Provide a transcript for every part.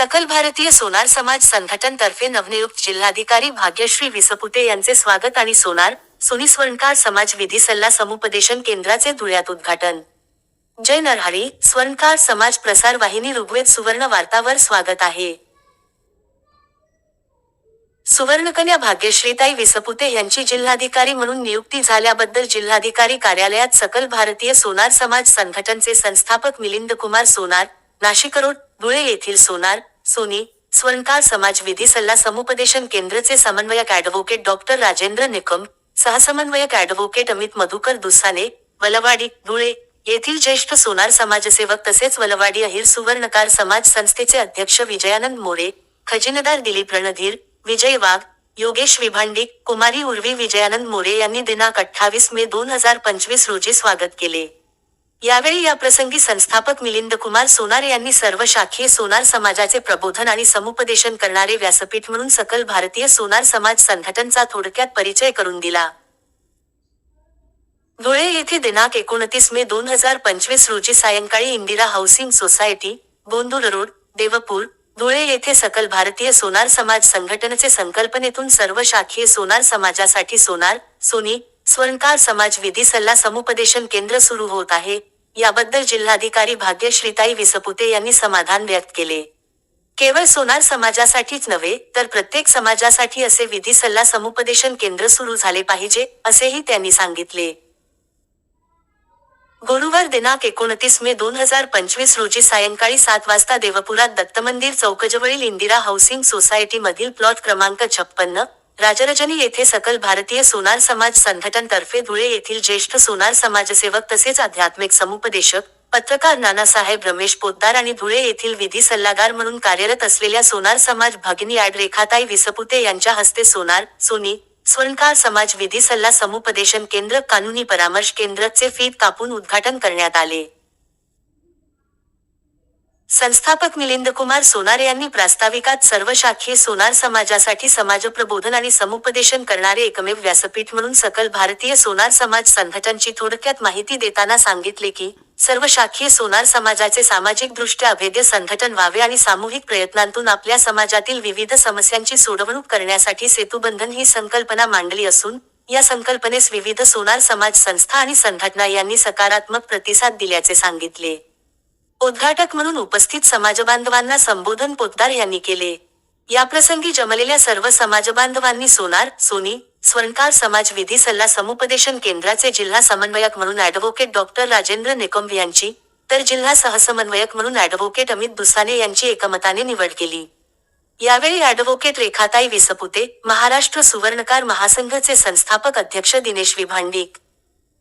सकल भारतीय सोनार समाज संघटन तर्फे नवनियुक्त जिल्हाधिकारी भाग्यश्री विसपुते यांचे स्वागत आणि सोनार सुनी स्वर्णकार समाज विधी सल्ला समुपदेशन केंद्राचे धुळ्यात उद्घाटन. जय नरहरी स्वर्णकार समाज प्रसार वाहिनी ऋग्वेद सुवर्ण वार्तावर स्वागत आहे. सुवर्णकन्या भाग्यश्रीताई विसपुते यांची जिल्हाधिकारी म्हणून नियुक्ती झाल्याबद्दल जिल्हाधिकारी कार्यालयात सकल भारतीय सोनार समाज संघटनचे संस्थापक मिलिंद कुमार सोनार नाशिक रोड धुळे येथील सोनार सोनी स्वर्णकार समाज विधी सल्ला समुपदेशन केंद्रचे समन्वयक ॲडव्होकेट डॉक्टर राजेंद्र निकम सहसमन्वयक ॲडव्होकेट अमित मधुकर दुसाने वलवाडी धुळे येथील ज्येष्ठ सोनार समाजसेवक तसेच वलवाडी अहिर सुवर्णकार समाज संस्थेचे अध्यक्ष विजयानंद मोरे खजिनदार दिलीप रणधीर विजय वाघ योगेश विभांडी कुमारी उर्वी विजयानंद मोरे यांनी दिनांक अठ्ठावीस मे दोन हजार पंचवीस रोजी स्वागत केले. यावेळी या प्रसंगी संस्थापक मिलिंद कुमार सोनार यांनी सर्व शाखीय सोनार समाजाचे प्रबोधन आणि समुपदेशन करणारे व्यासपीठ म्हणून सकल भारतीय सोनार समाज संघटनचा थोडक्यात परिचय करून दिला. धुळे येथे दिनांक एकोणतीस मे दोन हजार पंचवीस रोजी सायंकाळी Indira housing society Gondur road Deopur Dhule येथे सकल भारतीय सोनार समाज संघटनेचे संकल्पनेतून सर्व शाखीय सोनार समाजासाठी सोनार सोनी स्वर्णकार समाज विधी सल्ला समुपदेशन केंद्र सुरू होत आहे. याबद्दल जिल्हाधिकारी भाग्यश्रीताई विसपुते यांनी समाधान व्यक्त केले. केवळ सोनार समाजासाठीच नव्हे तर प्रत्येक समाजासाठी असे विधी सल्ला समुपदेशन केंद्र सुरू झाले पाहिजे असेही त्यांनी सांगितले. गुरुवार दिनांक एकोणतीस मे दोन हजार पंचवीस रोजी सायंकाळी सात वाजता देवपुरात दत्तमंदिर चौकजवळील इंदिरा हाऊसिंग सोसायटी मधील प्लॉट क्रमांक छप्पन्न राजरजनी येथे सकल भारतीय सोनार समाज संघटन तर्फे धुळे येथील ज्येष्ठ सोनार समाजसेवक तसेच आध्यात्मिक समुपदेशक पत्रकार नानासाहेब रमेश पोद्दार आणि धुळे येथील विधी सल्लागार म्हणून कार्यरत असलेल्या सोनार समाज भगिनी ॲड रेखाताई विसपुते यांच्या हस्ते सोनार सोनी स्वर्णकार समाज विधी सल्ला समुपदेशन केंद्र कानूनी परामर्श केंद्रचे फीत कापून उद्घाटन करण्यात आले. संस्थापक मिलिंद कुमार सोनार यांनी प्रास्ताविकात सर्व शाखीय सोनार समाजासाठी समाजप्रबोधन आणि समुपदेशन करणारे एकमेव व्यासपीठ म्हणून सकल भारतीय सोनार समाज संघटनची थोडक्यात माहिती देताना सांगितले की सर्व शाखीय सोनार समाजाचे सामाजिकदृष्ट्या अभेद्य संघटन व्हावे आणि सामूहिक प्रयत्नांतून आपल्या समाजातील विविध समस्यांची सोडवणूक करण्यासाठी सेतुबंधन ही संकल्पना मांडली असून या संकल्पनेस विविध सोनार समाज संस्था आणि संघटना यांनी सकारात्मक प्रतिसाद दिल्याचे सांगितले. उद्घाटक म्हणून उपस्थित समाजबांधवांना संबोधन पोद्दार यांनी केले. याप्रसंगी जमलेल्या सर्व समाजबांधवांनी सोनार सोनी स्वर्णकार समाज विधी सल्ला समुपदेशन केंद्राचे जिल्हा समन्वयक म्हणून ॲडव्होकेट डॉक्टर राजेंद्र निकंब यांची तर जिल्हा सहसमन्वयक म्हणून ॲडव्होकेट अमित दुसाने यांची एकमताने निवड केली. यावेळी ॲडव्होकेट रेखाताई विसपुते महाराष्ट्र सुवर्णकार महासंघचे संस्थापक अध्यक्ष दिनेश विभांडिक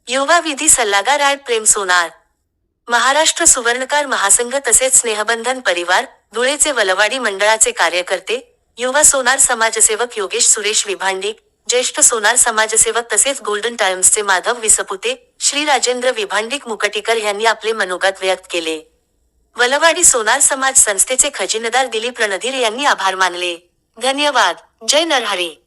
युवा विधी सल्लागार ऍड प्रेम सोनार महाराष्ट्र सुवर्णकार महासंघ तसेच स्नेहबंधन परिवार धुळेचे वलवाडी मंडळाचे कार्यकर्ते युवा सोनार समाजसेवक योगेश सुरेश विभांडिक ज्येष्ठ सोनार समाजसेवक तसेच गोल्डन टाइम्सचे माधव विसपुते श्री राजेंद्र विभांडिक मुकटीकर यांनी आपले मनोगत व्यक्त केले. वलवाडी सोनार समाज संस्थेचे खजिनदार दिलीप रणधीर यांनी आभार मानले. धन्यवाद. जय नरहरी.